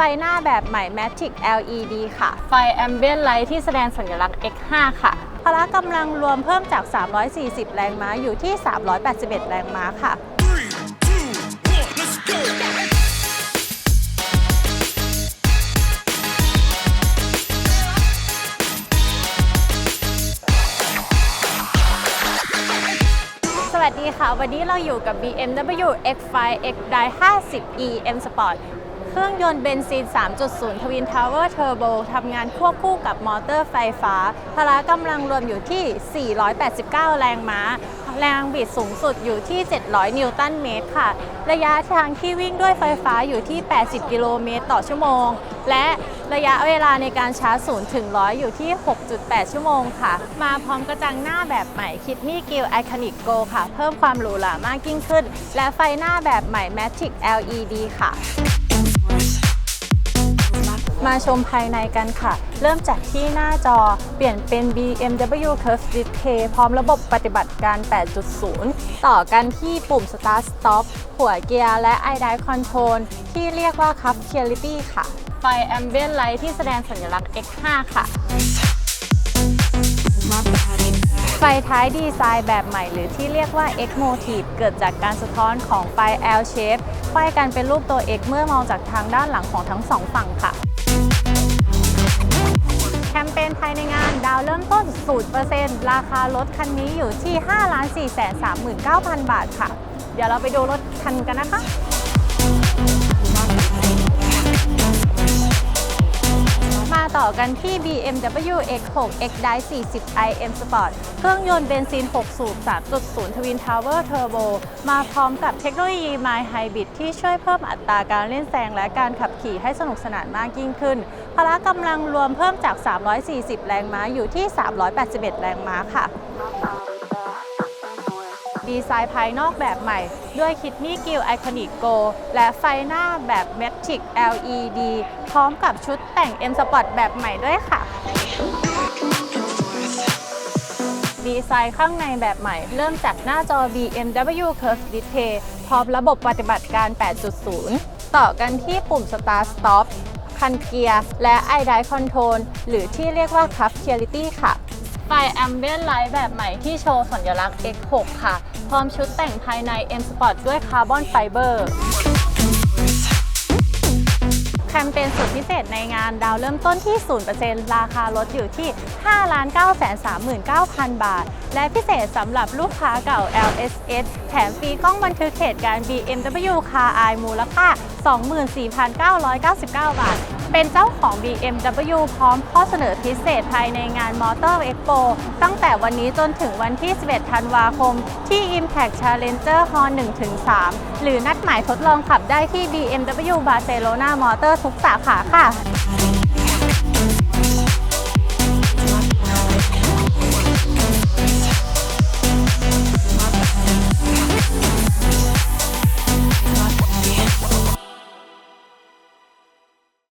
ไฟหน้าแบบใหม่ Matic LED ค่ะ ไฟ Ambient Light ที่แสดงสัญลักษณ์ X5 ค่ะ พละกำลังรวมเพิ่มจาก 340 แรงม้าอยู่ที่ 381 แรงม้าค่ะ Three, two, สวัสดีค่ะ วันนี้เราอยู่กับ BMW X5 X Drive 50 e M Sport เครื่องยนต์เบนซิน 3.0 ทวินทาวเวอร์เทอร์โบทำงานควบคู่กับมอเตอร์ไฟฟ้า พละกำลังรวมอยู่ที่ 489 แรงม้า แรงบิดสูงสุดอยู่ที่ 700 นิวตันเมตรค่ะ ระยะทางที่วิ่งด้วยไฟฟ้าอยู่ที่ 80 กิโลเมตรต่อชั่วโมง และระยะเวลาในการชาร์จ 0 ถึง 100 อยู่ที่ 6.8 ชั่วโมงค่ะ มาพร้อมกระจังหน้าแบบใหม่ Kidney Grill Iconic Go ค่ะ เพิ่มความหรูหรามากยิ่งขึ้น และไฟหน้าแบบใหม่ Matic LED ค่ะ มาชมภายในกันค่ะ เริ่มจากที่หน้าจอเปลี่ยนเป็น BMW Curve Display พร้อมระบบปฏิบัติการ 8.0 ต่อกันที่ปุ่ม Start Stop หัวเกียร์และ iDrive Control ที่เรียกว่า Cup Clarity ค่ะ ไฟ Ambient Light ที่แสดงสัญลักษณ์ X5 ค่ะไฟท้ายดีไซน์แบบใหม่หรือที่เรียกว่า X Motive เกิดจากการสะท้อนของไฟ L shape ไขว้กันเป็นรูปตัว X เมื่อมองจากทางด้านหลังของทั้งสองฝั่งค่ะแคมเปญ ภายในงานดาวเริ่มต้น 0%ราคารถคันนี้อยู่ที่ 5 4 3 9 0 0 0 บาทค่ะ เดี๋ยวเราไปดูรถคันกันนะคะ ต่อกันที่ BMW X6 X Drive 40 iM Sport เครื่องยนต์เบนซิน 6 สูบ 3.0 Twin Tower Turbo มาพร้อมกับเทคโนโลยี My Hybrid ที่ช่วยเพิ่มอัตราการเล่นแซงและการขับขี่ให้สนุกสนานมากยิ่งขึ้น พละกำลังรวมเพิ่มจาก 340 แรงม้าอยู่ที่ 381 แรงม้าค่ะ ดีไซน์ภายนอกแบบใหม่ ด้วย Kidney Grill Iconic Go และไฟหน้าแบบ Matic LED พร้อมกับชุดแต่ง M Sport แบบใหม่ด้วยค่ะดีไซน์ข้างในแบบใหม่ เริ่มจากหน้าจอ BMW Curve Display พร้อมระบบปฏิบัติการ 8.0 ต่อกันที่ปุ่ม Start Stop คันเกียร์ และ iDrive Control หรือที่เรียกว่า Cup Clarity ค่ะ ไฟ Ambient Light แบบใหม่ที่โชว์สัญลักษณ์ X6 ค่ะ พร้อมชุดแต่งภายใน M Sport ด้วยคาร์บอนไฟเบอร์แคมเปญสุดพิเศษในงานดาวเริ่มต้นที่ 0%ราคารถอยู่ที่ 5,939,000 บาท และพิเศษสำหรับลูกค้าเก่า LSS แถมฟรีกล้องบันทึกเหตุการณ์ BMW Car Eye มูลค่า 24,999 บาท เป็นเจ้าของ BMW พร้อมข้อเสนอพิเศษภายในงาน Motor Expo ตั้งแต่วันนี้จนถึงวันที่ 11 ธันวาคม ที่ Impact Challenger Hall 1-3 หรือนัดหมายทดลองขับได้ที่ BMW Barcelona Motor ทุกสาขาค่ะ